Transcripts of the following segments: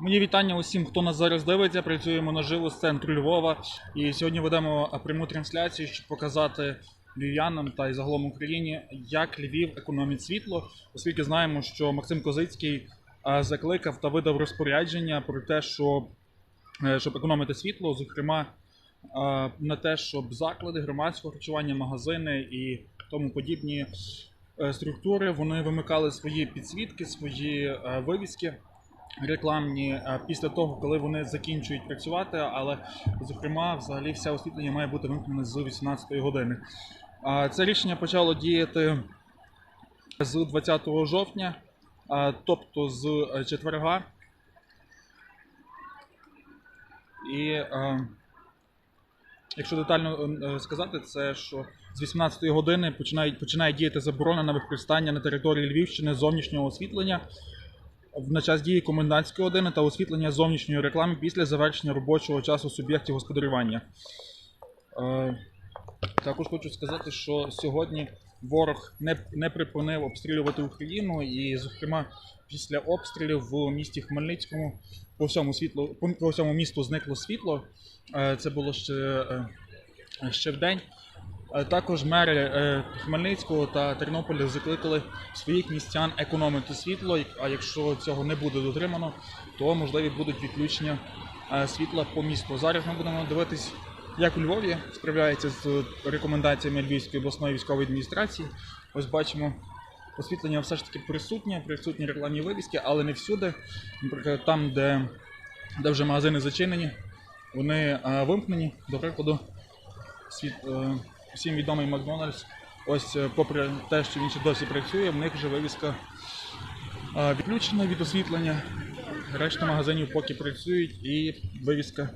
Мої вітання усім, хто нас зараз дивиться. Працюємо наживо з центру Львова. І сьогодні ведемо пряму трансляцію, щоб показати львів'янам та й загалом Україні, як Львів економить світло, оскільки знаємо, що Максим Козицький закликав та видав розпорядження про те, що е, щоб економити світло, зокрема на те, щоб заклади громадського харчування, магазини і тому подібні е, структури вони вимикали свої підсвітки, свої е, вивіски рекламні е, після того, коли вони закінчують працювати, але зокрема, взагалі, все освітлення має бути вимкнене з 18 години. Це рішення почало діяти з 20 жовтня, тобто з е, четверга. І е, якщо детально сказати, це що з 18 години починає, починає діяти заборона на використання на території Львівщини зовнішнього освітлення на час дії комендантської години та освітлення зовнішньої реклами після завершення робочого часу суб'єктів господарювання. Е, також хочу сказати, що сьогодні ворог не, не припинив обстрілювати Україну, і, зокрема, після обстрілів в місті Хмельницькому по всьому світлу, по, по всьому місту зникло світло. Е, це було ще, е, ще в день. Е, Також мери е, Хмельницького та Тернополя закликали своїх містян економити світло. А якщо цього не буде дотримано, то можливі будуть відключення е, світла по місту. Зараз ми будемо дивитись, як у Львові справляється з рекомендаціями Львівської обласної військової адміністрації. Ось бачимо. Освітлення все ж таки присутнє, присутні рекламні вивіски, але не всюди. Наприклад, там, де, де вже магазини зачинені, вони вимкнені. До прикладу, світ, всім відомий Макдональдс. Ось, е, попри те, що він ще досі працює, в них вже вивіска е, відключена від освітлення. Решта магазинів поки працюють і вивіска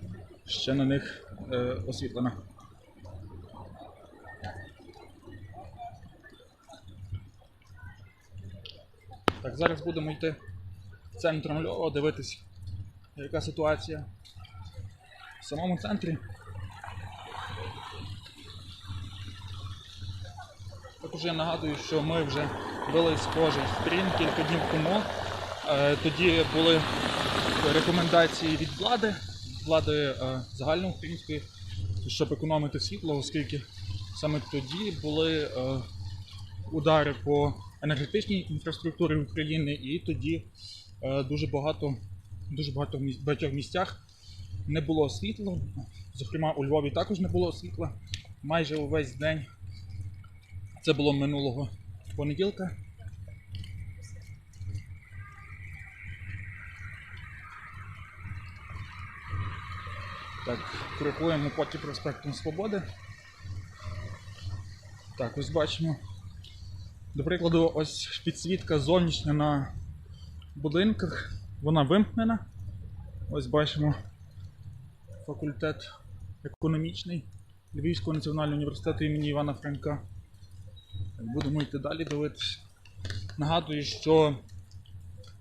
ще на них е, освітлена. Так, зараз будемо йти центром Львова, дивитись, яка ситуація в самому центрі. Також я нагадую, що ми вже вели схожий стрім кілька днів тому. Е, Тоді були рекомендації від влади, влади е, загальноукраїнської, щоб економити світло, оскільки саме тоді були е, удари по енергетичній інфраструктурі України, і тоді дуже багато, дуже багато в багатьох місцях не було світла. Зокрема, у Львові також не було світла майже увесь день. Це було минулого понеділка. Так, крокуємо поки проспектом Свободи. Так, ось бачимо. До прикладу, ось підсвітка зовнішня на будинках. Вона вимкнена. Ось бачимо факультет економічний Львівського національного університету імені Івана Франка. Будемо йти далі дивитися. Нагадую, що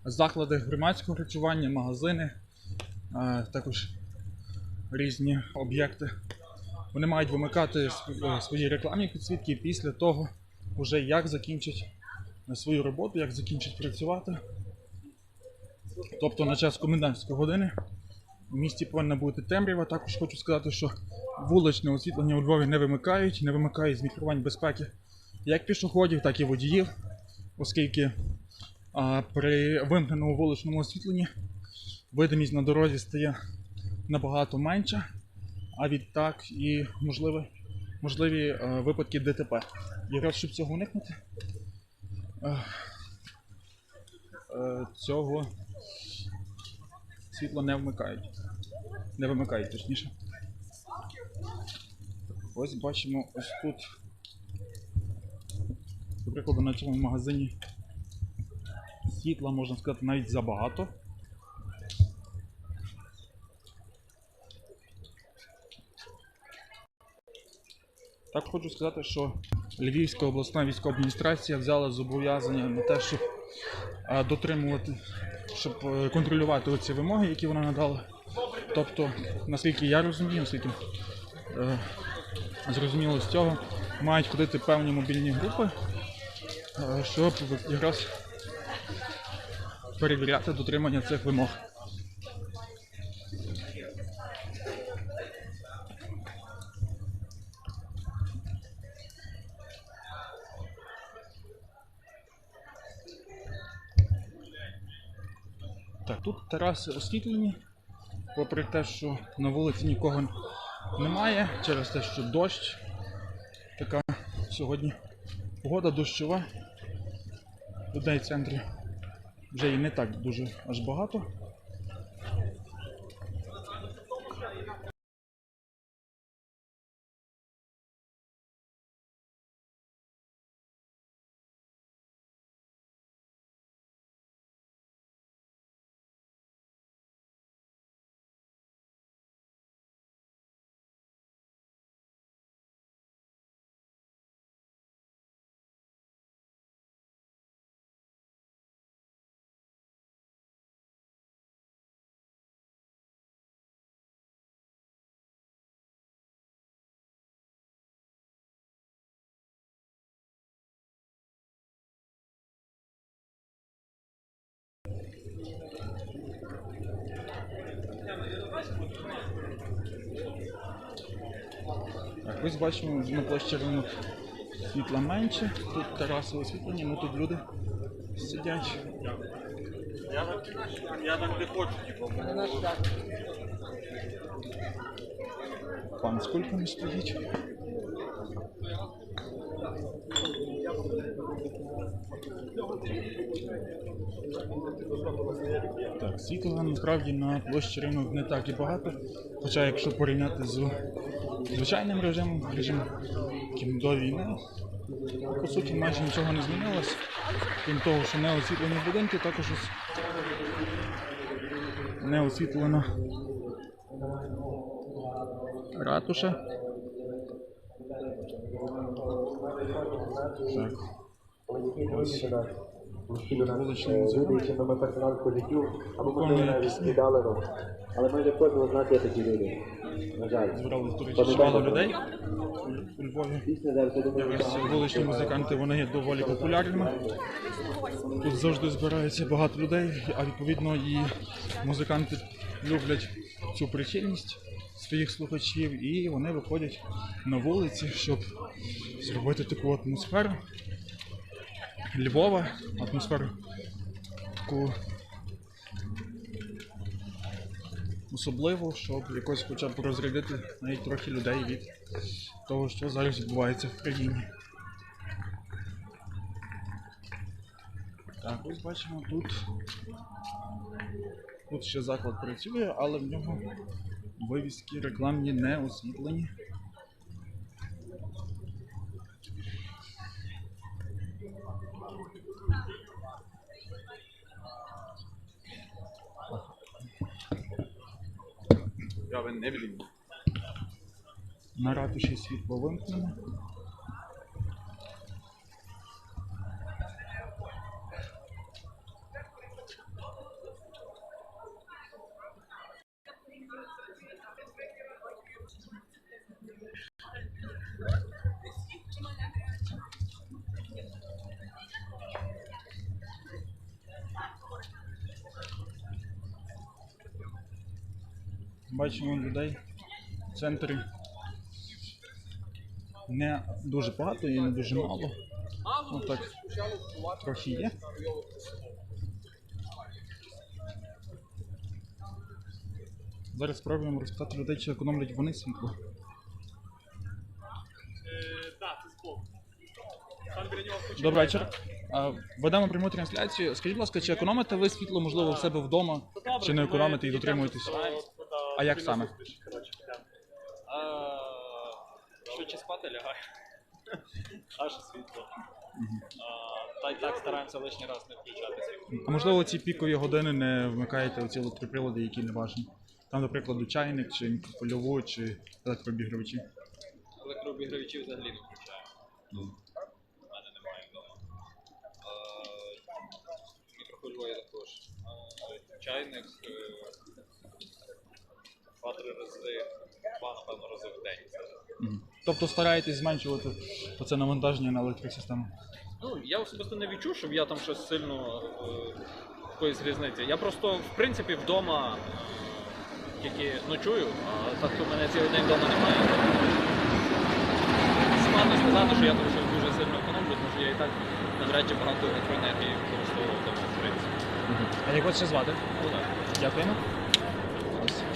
заклади громадського харчування, магазини, також різні об'єкти. Вони мають вимикати е, свої рекламні підсвітки після того, вже як закінчать е, свою роботу, як закінчать працювати. Тобто на час комендантської години в місті повинна бути темрява. Також хочу сказати, що вуличне освітлення у Львові не вимикають, не вимикають з мікрувань безпеки як пішоходів, так і водіїв, оскільки а, при вимкненому вуличному освітленні видимість на дорозі стає набагато менша, а відтак і можливі, можливі е, випадки ДТП. Якраз щоб цього уникнути, е, е, цього світло не вмикають. Не вимикають, точніше. Ось бачимо ось тут. До прикладу, на цьому магазині світла, можна сказати, навіть забагато. Так хочу сказати, що Львівська обласна військова адміністрація взяла зобов'язання на те, щоб дотримувати, щоб е, контролювати оці вимоги, які вона надала. Тобто, наскільки я розумію, наскільки е, зрозуміло з цього, мають ходити певні мобільні групи, е, щоб якраз перевіряти дотримання цих вимог. Так, тут тераси освітлені, попри те, що на вулиці нікого немає, через те, що дощ, така сьогодні погода дощова. Людей в центрі вже і не так дуже аж багато. Ось бачимо на площі ринок світла менше, тут тераси освітлені, ну тут люди сидять. Я так, я не хочу. Пан з кульками стоїть. Так, світла насправді на площі ринок не так і багато. Хоча якщо порівняти з звичайним режимом, режимом яким до війни, по суті майже нічого не змінилось. Крім того, що не освітлені будинки, також не освітлена ратуша. Так. Ось Люди, що ми життю, або можливо навіть пісні. віддалено. Але не кожного з нас є такі люди. На жаль. До речі, чимало людей у Львові. Ось вуличні музиканти вони є доволі популярними. Тут завжди збирається багато людей, а відповідно і музиканти люблять цю прихильність своїх слухачів, і вони виходять на вулиці, щоб зробити таку атмосферу Львова, атмосферу таку особливу, щоб якось хоча б розрядити навіть трохи людей від того, що зараз відбувається в країні. Так, ось бачимо тут. Тут ще заклад працює, але в нього вивіски рекламні не освітлені. Я ви не відміню. На ратуші світло вимкнено. Бачимо людей в центрі не дуже багато і не дуже мало. Ну так, трохи є. Зараз спробуємо розпитати людей, чи економлять вони світло. Добрий вечір. Ведемо пряму трансляцію. Скажіть, будь ласка, чи економите ви світло, можливо, в себе вдома, чи не економите і дотримуєтесь? А як саме? Що чи спати лягає? Аж світло. Та й так стараємося лишній раз не включати світло. А можливо, ці пікові години не вмикаєте оці електроприлади, які не важні? Там, наприклад, чайник, чи мікрохвильову, чи електрообігрівачі. Електрообігрівачі взагалі не включаємо. У мене немає вдома. А, я також. Чайник е, два-три рази, два, напевно, рази в день. Мгм. Тобто стараєтесь зменшувати оце навантаження на електросистему. Ну, я особисто не відчув, щоб я там щось сильно е, якоїсь різниці. Я просто, в принципі, вдома е, тільки ночую, а так то в мене цілий день вдома немає. Складно сказати, що я там щось дуже сильно економлю, тому що я і так навряд чи багато електроенергії використовував вдома, в принципі. А як вас ще звати? Ну, так. Дякуємо.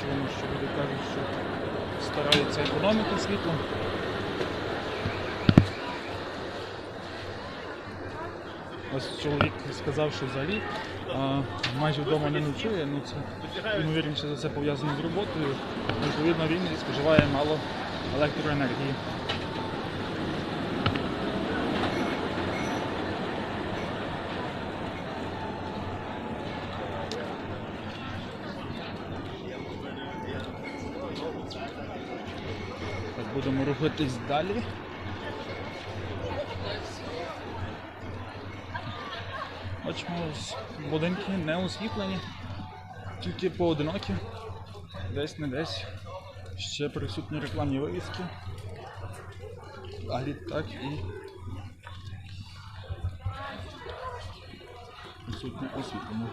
Чуємо, що люди кажуть, що стараються економити світло. Ось чоловік сказав, що взагалі а, майже вдома не ночує, ну це ймовірніше за це пов'язано з роботою. Відповідно, він споживає мало електроенергії. Так, будемо рухатись далі. Бачимо, будинки не освітлені, тільки поодинокі. Десь не десь. Ще присутні рекламні вивіски. Далі так і присутнє освітлення.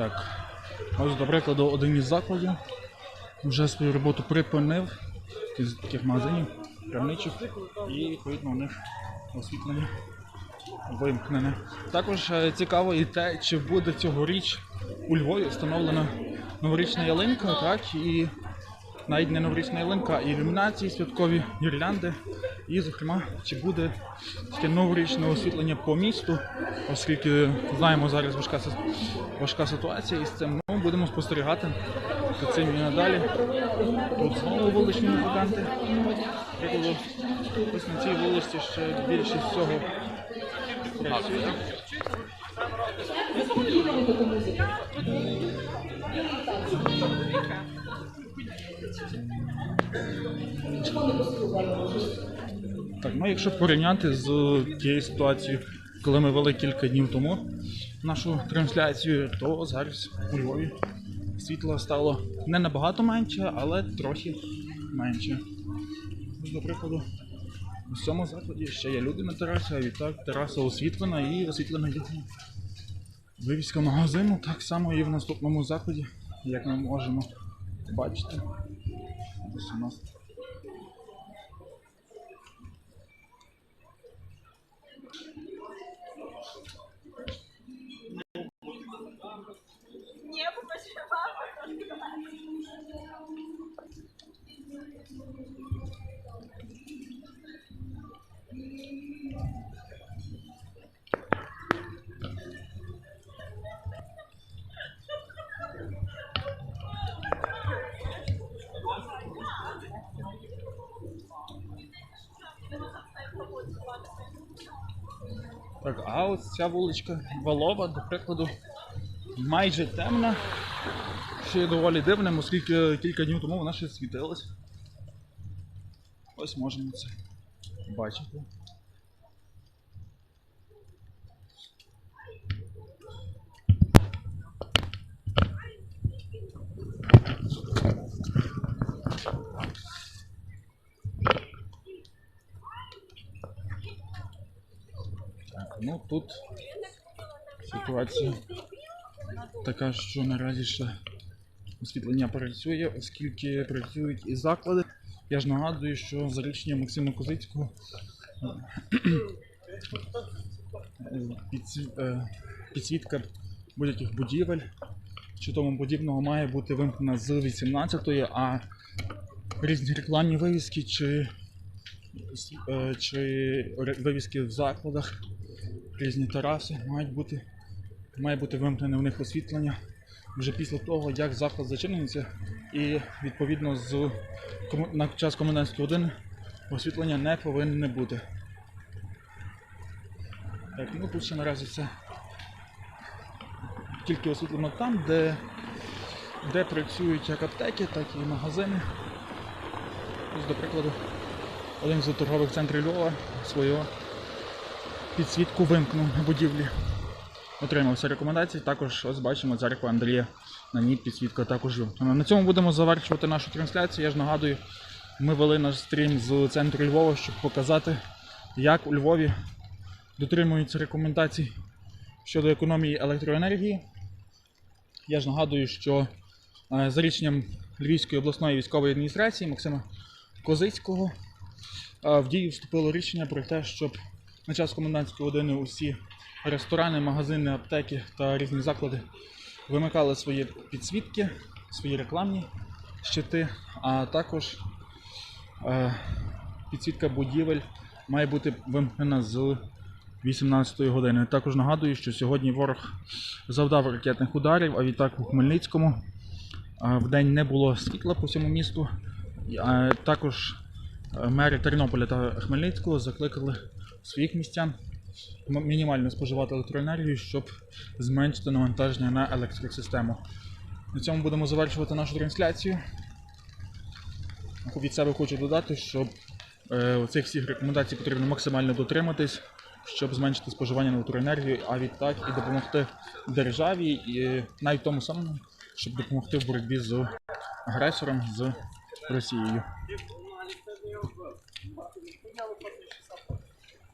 Так. Ось, до прикладу, один із закладів вже свою роботу припинив із таких магазинів, крамничих, і відповідно у них освітлення вимкнене. Також е, цікаво і те, чи буде цьогоріч у Львові встановлена новорічна ялинка, так, і навіть не новорічна ялинка, а ілюмінації, святкові гірлянди. І, зокрема, чи буде таке новорічне освітлення по місту, оскільки знаємо зараз важка, важка ситуація із цим. Ну, будемо спостерігати за цим і надалі. Тут знову вуличні музиканти. Прикладу, ось на цій вулиці ще більшість всього працює. Так, ну якщо порівняти з тією ситуацією, коли ми вели кілька днів тому нашу трансляцію, то зараз у Львові світла стало не набагато менше, але трохи менше. До прикладу, у цьому закладі ще є люди на терасі, а відтак тераса освітлена і освітлена є вивіска магазину, так само і в наступному закладі, як ми можемо бачити. Ось у Так, а ось ця вуличка Валова, до прикладу, майже темна. ще є доволі дивним, оскільки кілька днів тому вона ще світилась. Ось можемо це бачити. Так, ну тут ситуація така, що наразі ще освітлення працює, оскільки працюють і заклади. Я ж нагадую, що за рішенням Максима Козицького е, е, підсвітка будь-яких будівель чи тому подібного має бути вимкнена з 18-ї, а різні рекламні вивіски чи, е, чи вивіски в закладах, різні тераси мають бути, має бути вимкнене в них освітлення вже після того, як заклад зачиниться, і відповідно з на час комендантської години освітлення не повинне бути. Так, ну тут ще наразі все тільки освітлено там, де, де працюють як аптеки, так і магазини. Ось, до прикладу, один з торгових центрів Львова свою підсвітку вимкнув на будівлі. Отримав всі рекомендації. Також ось бачимо церква Андрія. На ній підсвітка також вимкнена. На цьому будемо завершувати нашу трансляцію. Я ж нагадую, ми вели наш стрім з центру Львова, щоб показати, як у Львові дотримуються рекомендацій щодо економії електроенергії. Я ж нагадую, що е, за рішенням Львівської обласної військової адміністрації Максима Козицького е, в дію вступило рішення про те, щоб на час комендантської години усі ресторани, магазини, аптеки та різні заклади вимикали свої підсвітки, свої рекламні щити, а також е, підсвітка будівель має бути вимкнена з 18 години. Також нагадую, що сьогодні ворог завдав ракетних ударів, а відтак у Хмельницькому е, в день не було світла по всьому місту. Е, Також мери Тернополя та Хмельницького закликали своїх містян мінімально споживати електроенергію, щоб зменшити навантаження на електросистему. На цьому будемо завершувати нашу трансляцію. Від себе хочу додати, що е, цих всіх рекомендацій потрібно максимально дотриматись, щоб зменшити споживання на електроенергію, а відтак і допомогти державі, і навіть тому самому, щоб допомогти в боротьбі з агресором з Росією. no, but